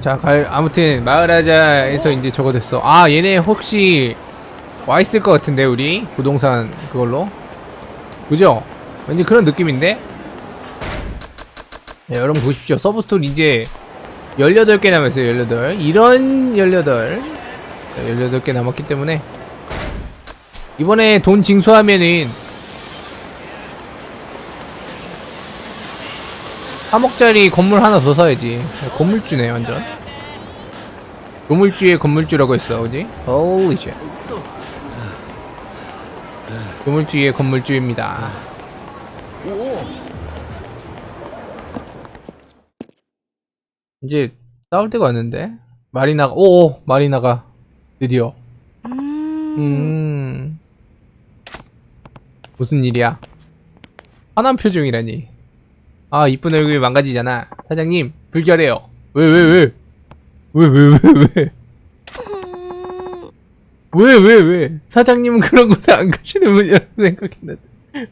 자, 갈, 아무튼 마을하자에서 이제 저거 됐어. 아, 얘네 혹시 와 있을 것 같은데 우리 부동산 그걸로, 그죠? 왠지 그런 느낌인데. 네, 여러분 보십시오. 서브스토리 이제 18개 남았어요. 18. 이런 18. 자, 18개 남았기 때문에 이번에 돈 징수하면은 3억짜리 건물 하나 더 사야지. 건물주네, 완전. 건물주에 건물주라고 했어, 그지? Holy shit. 건물주에 건물주입니다. 이제 싸울 때가 왔는데? 마리나가, 오! 마리나가. 드디어. 음. 무슨 일이야? 화난 표정이라니. 아, 이쁜 얼굴이 망가지잖아. 사장님, 불결해요. 왜, 왜, 왜? 왜, 왜, 왜, 왜? 왜, 왜, 왜? 사장님은 그런 곳에 안 가시는 분이라고 생각했는데.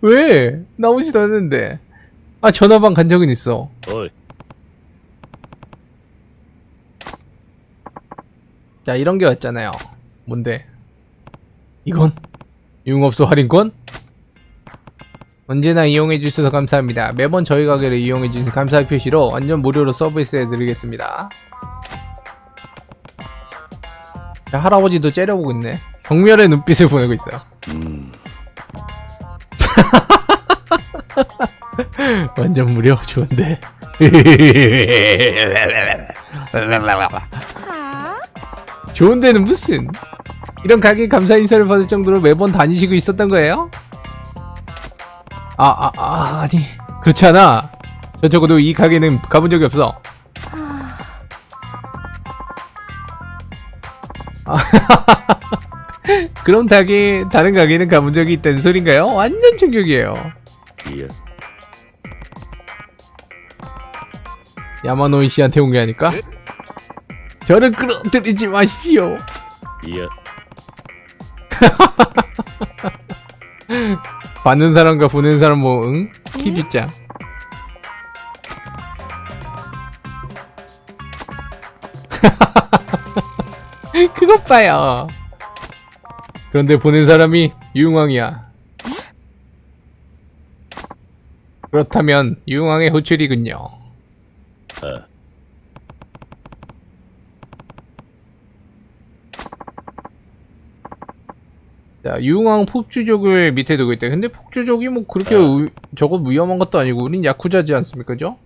왜? 나오지도 않는데. 아, 전화방 간 적은 있어. 자, 이런 게 왔잖아요. 뭔데? 이건? 유흥업소 할인권? 언제나 이용해 주셔서 감사합니다. 매번 저희 가게를 이용해 주신 감사의 표시로 완전 무료로 서비스해 드리겠습니다. 자, 할아버지도 째려보고 있네. 경멸의 눈빛을 보내고 있어요. うん。 완전 무료 좋은데. 좋은 데는 무슨? 이런 가게 감사 인사를 받을 정도로 매번 다니시고 있었던 거예요? 아, 아, 아, 아니. 그렇지 않아. 저 적어도 이 가게는 가본 적이 없어. 아. 그럼 닭이 다른 가게는 가본 적이 있다는 소린가요? 완전 충격이에요. 예. 야마노이 씨한테 온 게 아닐까? 예. 저를 끌어들이지 마십시오. 예. 받는 사람과 보낸 사람 뭐 응? 키주짱. 그것 봐요. 그런데 보낸 사람이 유흥왕이야. 그렇다면 유흥왕의 호출이군요. あ 자, 유흥왕 폭주족을 밑에 두고 있대. 근데 폭주족이 뭐 그렇게 우- 저거 위험한 것도 아니고 우린 야쿠자지 않습니까, 죠?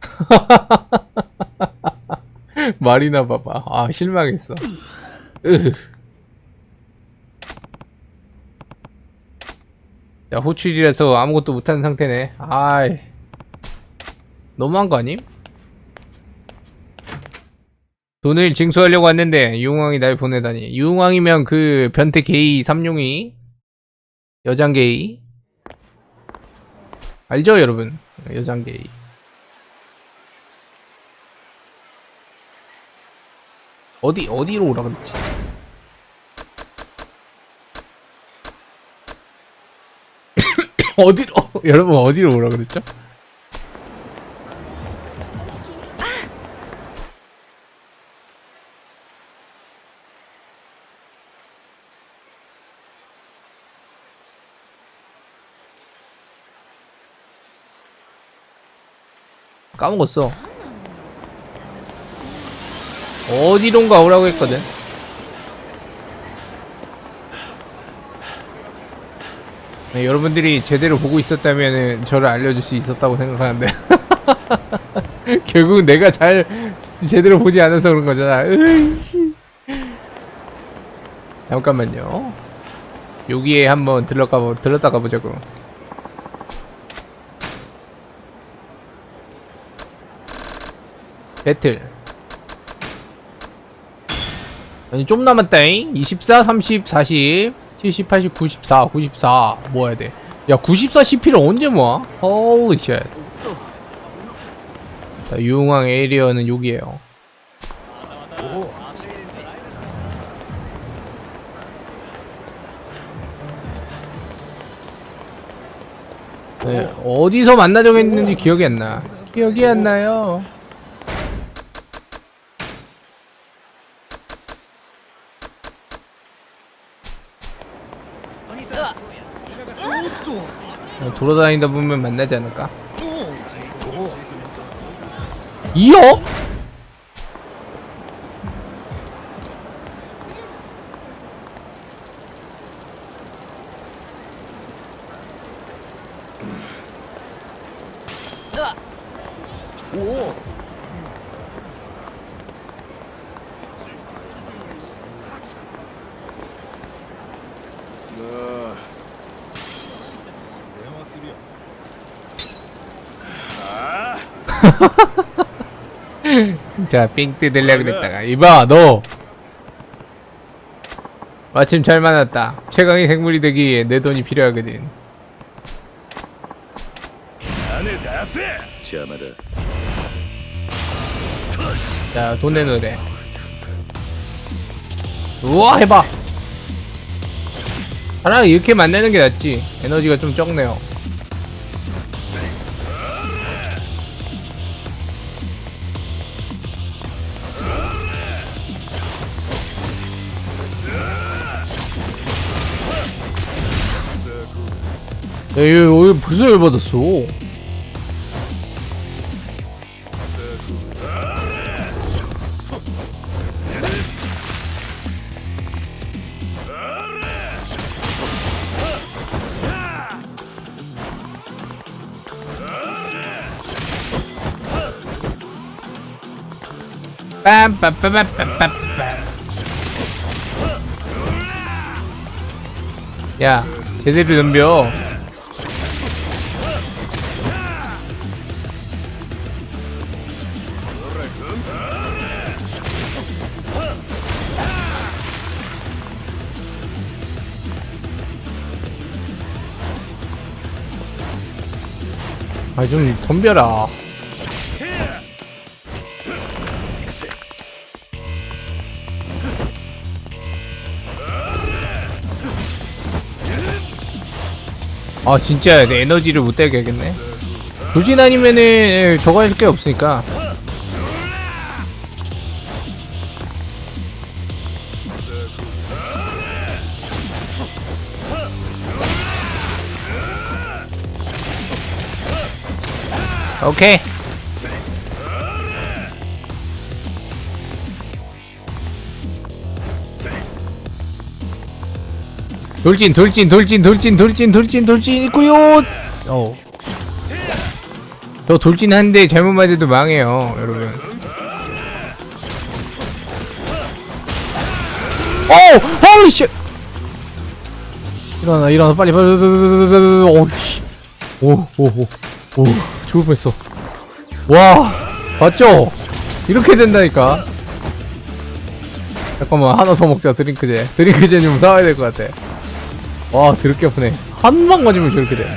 말이나 봐봐. 아, 실망했어. 으흐. 야, 호출이라서 아무것도 못하는 상태네. 아이. 너무한 거 아님? 돈을 징수하려고 왔는데 유흥왕이 날 보내다니. 유흥왕이면 그 변태 게이 삼룡이? 여장 게이? 알죠 여러분? 여장 게이. 어디 어디로 오라 그랬지? 어디로 여러분 어디로 오라 그랬죠? 까먹었어. 어디론가 오라고 했거든. 네, 여러분들이 제대로 보고 있었다면 저를 알려줄 수 있었다고 생각하는데 결국은 내가 잘 제대로 보지 않아서 그런 거잖아. 으이씨. 잠깐만요. 여기에 한번 들러가 보 들렀다 가 보자고. 배틀 아니 좀 남았다잉 24, 30, 40 70, 80, 94, 94 모아야 돼야 94 CP를 언제 모아? holy shit 자, 유흥왕 에리어는 여기에요 네, 어디서 만나자고 했는지 기억이 안 나. 기억이 안 나요. 어, 돌아다니다 보면 만나지 않을까? 어? 이어? 아까 삥 뜯으려 그랬다가. 이봐 너. 마침 잘 만났다. 최강의 생물이 되기 위해 내 돈이 필요하거든. 자돈 내놓으래. 우와 해봐. 하나 이렇게 만나는 게 낫지. 에너지가 좀 적네요. 이거 왜 벌써 열받았어? 야 제대로 덤벼 아좀 덤벼라. 아 진짜 내 에너지를 못 대겠네. 조진 아니면은 저거 할 게 없으니까 오케이. 돌진 돌진 돌진 돌진 돌진 돌진 돌진 있고요. 어. 저 돌진 한대 잘못 맞아도 망해요 여러분. 오! 홀리 쉣 일어나 일어나 빨리 빨리 빨리 빨리 빨리 빨리. 오오오오 죽을 뻔했어. 와 봤죠? 이렇게 된다니까. 잠깐만 하나 더 먹자 드링크제. 드링크제 좀 사와야 될 것 같아. 와 드럽게 아프네. 한 방 맞으면 저렇게 돼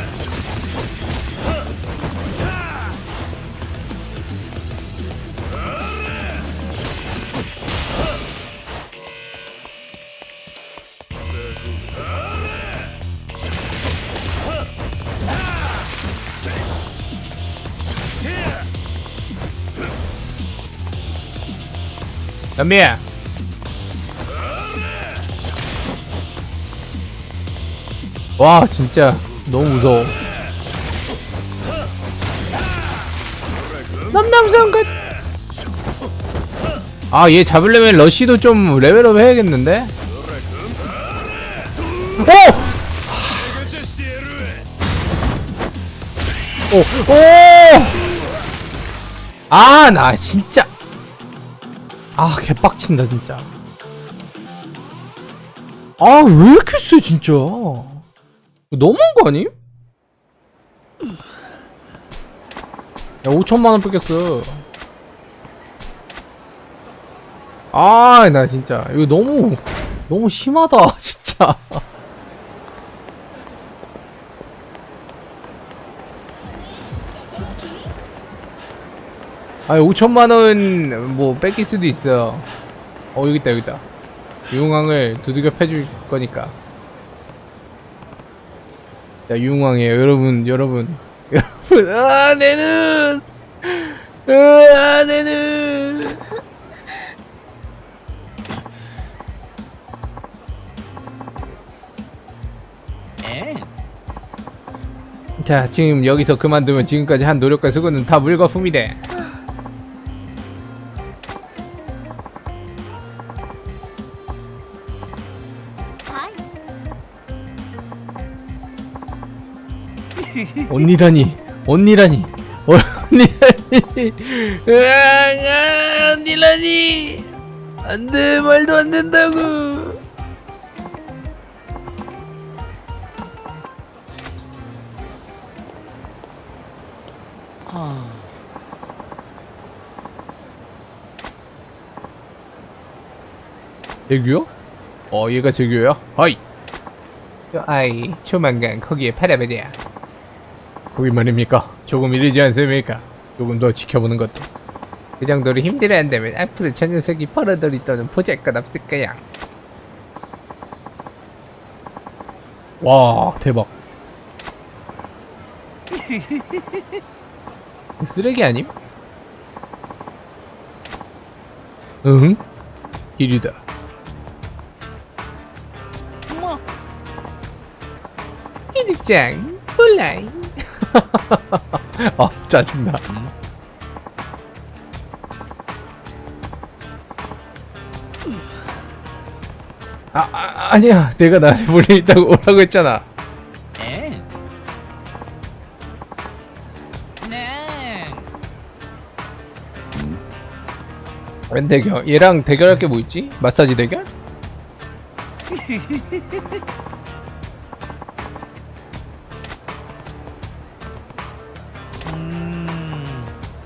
담비야 와 진짜 너무 무서워 남남성 끝 아, 얘 잡으려면 러쉬도 좀 레벨업 해야겠는데? 오! 오! 오! 아, 나 진짜. 아, 개빡친다, 진짜. 아, 왜 이렇게 세, 진짜. 너무한 거 아님? 야, 5천만원 뺏겼어. 아, 나 진짜. 이거 너무, 너무 심하다, 진짜. 아, 5천만원, 뭐, 뺏길 수도 있어. 어, 여기 있다, 여기 있다. 유흥왕을 두들겨 패줄 거니까. 자, 유흥왕이에요. 여러분, 여러분. 여러분, 아, 내 눈! 아, 내 눈! 자 지금 여기서 그만두면 지금까지 한 노력과 수고는 다 물거품이다 언니라니 언니라니 언니라니. 으아, 언니라니. 안돼 말도 안 된다고. 재규요? 어 얘가 재규야? 하이. 저 아이 조만간 거기에 팔아버려 거기 말입니까? 조금 이르지 않습니까? 조금 더 지켜보는 것도 그 정도로 힘들어한다면 앞으로 저 녀석이 벌어들이 또는 보잘 것 없을 거야 와 대박 이거 쓰레기 아님? 응? 길이다 일장 폴라이 아 짜증나 아, 아 아니야 내가 나한테 볼일 있다고 오라고 했잖아 네. 네. 웬 대결 얘랑 대결할 게 뭐 있지? 마사지 대결?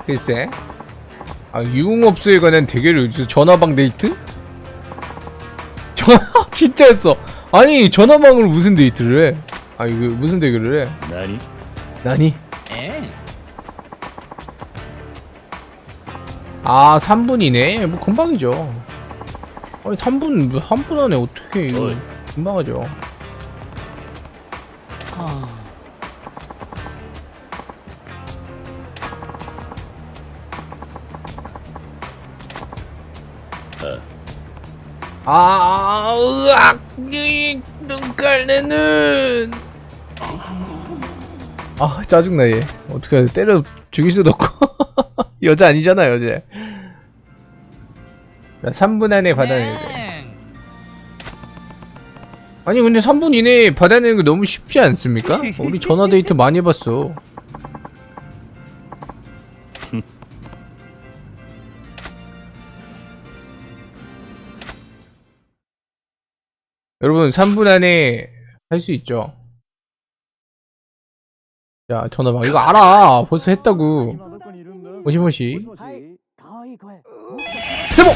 글쎄 아 유흥업소에 관한 대결을 저- 전화방 데이트? 전화 진짜였어 아니 전화방으로 무슨 데이트를 해? 아 이거 무슨 대결을 해?何 나니? 에. 아 3분이네 뭐 금방이죠 아니 3분 한분 안에 어떻게 이거. 금방 하죠 아 으악! 이 눈깔 내눈! 아 짜증나 얘. 어떻게 해야 돼 때려 죽일 수도 없고. 여자 아니잖아 여자. 나 3분 안에 받아내야 돼 네. 아니 근데 3분 이내에 받아내는 거 너무 쉽지 않습니까? 우리 전화 데이트 많이 해봤어 여러분 3분 안에 할 수 있죠? 자 전화방. 이거 알아. 벌써 했다고. 오시모시 세모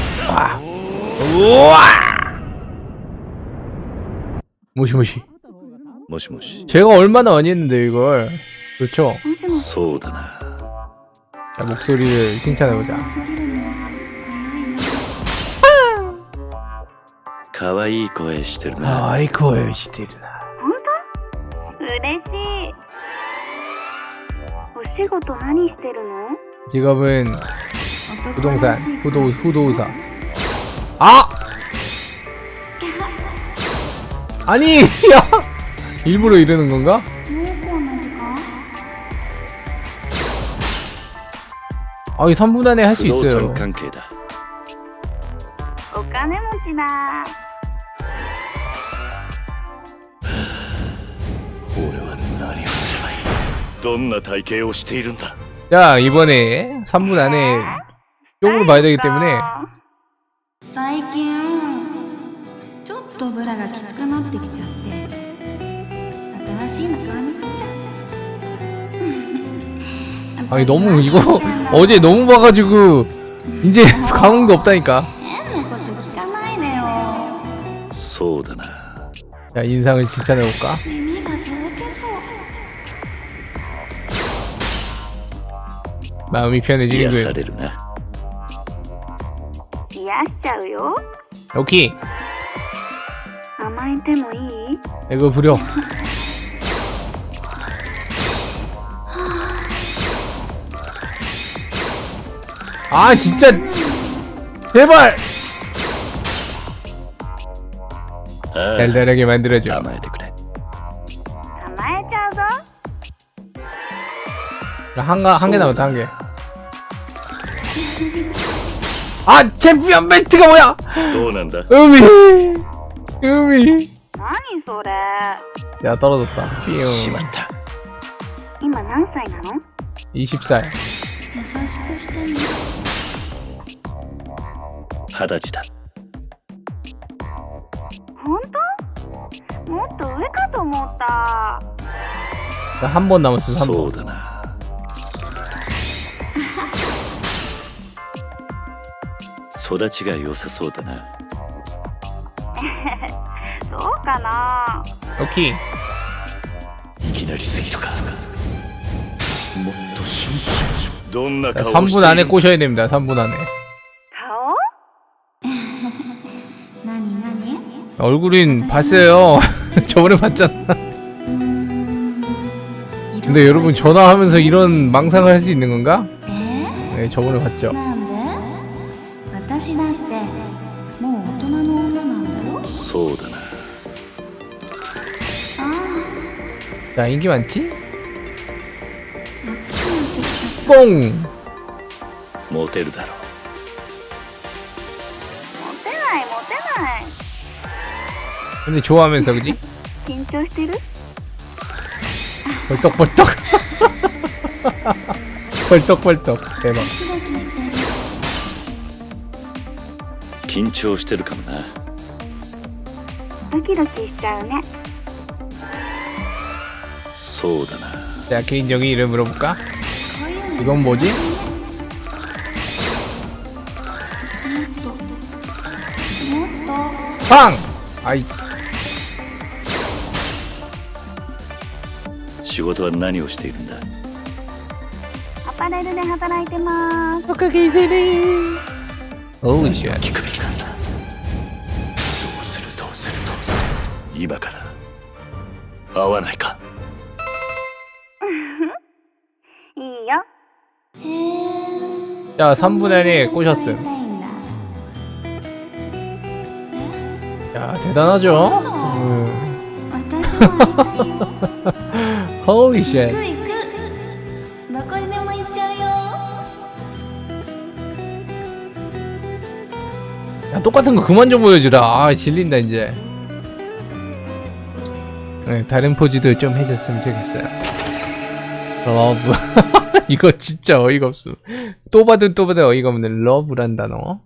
우와. 모시모시 모시모시. 제가 얼마나 많이 했는데 이걸. 그렇죠? 소다나 자 목소리를 칭찬해보자. 可愛い声してるな 아이코에 시들나 嬉しいお仕事何してるの 직업은 부동산 후도 후도사 아 아니 야 일부러 이러는 건가? もうこんな時間 아, 이 3분 안에 할 수 不動 있어요. 産関係だお金持ちだ どんな体型をしているんだ 자, 이번에 3분 안에 쪽으로 봐야 되기 때문에 最近ちょっとブラがきつくなってきちゃって新しいの買わなくちゃ 아니 너무 이거 어제 너무 봐가지고 이제 감흥도 없다니까. 変なこと聞かないでよそうだな 자, 인상을 칭찬해볼까? 耳 마음이 癒 편해지는 さ 군 れるな癒しちゃうよ 오케이. 甘えてもいい 이거 부려. 아, 진짜. 제발! ああ 달달하게 만들어줘. 甘えてくれ甘えちゃうぞ 한가 한 개 남았다 한 개. 아 챔피언 벨트가 뭐야? どうなんだ 음이 음이. 何それ 야 떨어졌다. しま 삐용. った今何歳なの 20살. 優しくしてね二十歳だ本当もっと上かと思った 한 번 남았어 3번そうだな 育ちが良さそうだなそうかな 오케이. いきなりすぎるかもっと慎重どんな 자, 顔を 3분 してい 안에 る 꼬셔야 됩니다. 3분 안에. 顔何何 얼굴은 봤어요. 저번에 봤잖아. うーん 근데 여러분 전화하면서 이런 망상을 할 수 있는 건가? え 네, 저번에 봤죠. なん あ 자, 인기 많지? あ暑くなってきちゃっ 뽕! モテるだろモテないモテない 근데 좋아하면서, 그지? 緊張してる 벌떡벌떡. 벌떡벌떡. 대박. たドキドキしてる緊張してるかもなドキドキしちゃうね そうだな 자, 개인적인 이름 물어볼까? こういうの 이건 뭐지? もっともっと 팡! 아이, 仕事は何をしているんだアパレルで働いてます Holy shit. 聞くべきなんだどうするどうするどうする今から会わないかいい 야 3분의 1이 꼬셨음 야 대단하죠? 음. 헐리 쉣 야, 똑같은 거 그만 좀 보여주라. 아, 질린다, 이제. 네, 다른 포즈도 좀 해줬으면 좋겠어요. 러브. 이거 진짜 어이가 없음. 또 봐도 또 봐도 어이가 없는 러브란 단어.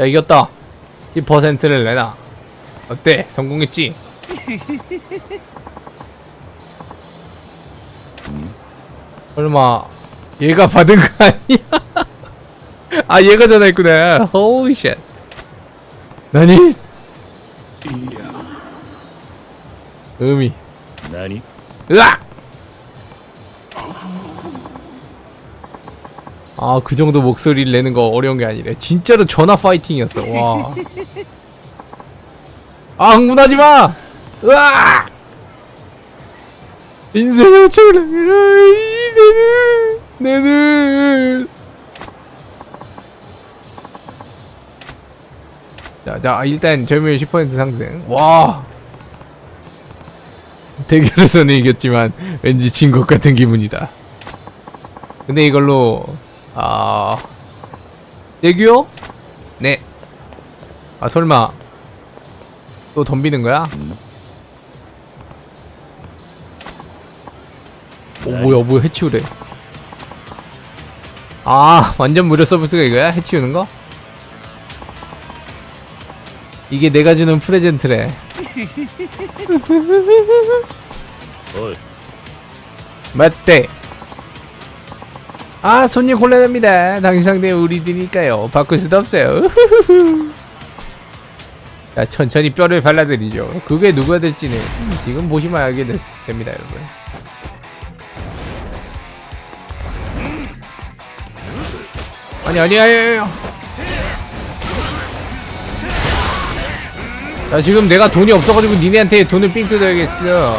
야, 이겼다. 10%를 내놔. 어때? 성공했지? 설마 얘가 받은 거 아니야? 아 얘가 전화했구나. Holy shit. 나니? 의미. 何 으악! 아, 그 정도 목소리를 내는 거 어려운 게 아니래. 진짜로 전화 파이팅이었어. 와. 아, 흥분하지 마! 으악! 인생을. 내는, 내는. 자, 자, 일단 점유율 10% 상승. 와. 대결에서는 이겼지만 왠지 진 것 같은 기분이다. 근데 이걸로 아 대규요? 네. 아 설마 또 덤비는 거야? 오 뭐야 뭐야 해치우래. 아 완전 무료 서비스가 이거야? 해치우는 거? 이게 내가 주는 프레젠트래. おい 맞대. 아, 손님 곤란합니다. 당신 상대 우리들이니까요. 바꿀 수도 없어요. 자, 천천히 뼈를 발라드리죠. 그게 누가 될지는 지금 보시면 알게 됐, 됩니다, 여러분. 아니, 아니, 아니, 아니. 야 지금 내가 돈이 없어가지고 니네한테 돈을 삥 뜯어야겠어.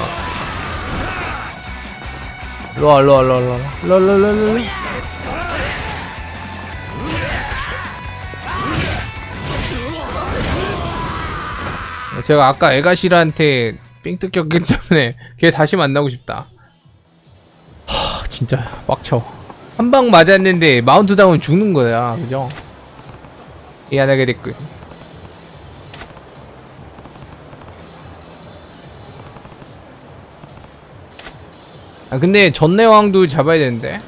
일로와 일로와 일로와 일로와. 일로와 일로와 제가 아까 에가시라한테 삥 뜯겼기 때문에 걔 다시 만나고 싶다. 하 진짜 빡쳐. 한 방 맞았는데 마운트 다운 죽는 거야 그죠? 미안하게 됐군. 아 근데 전내왕도 잡아야 되는데.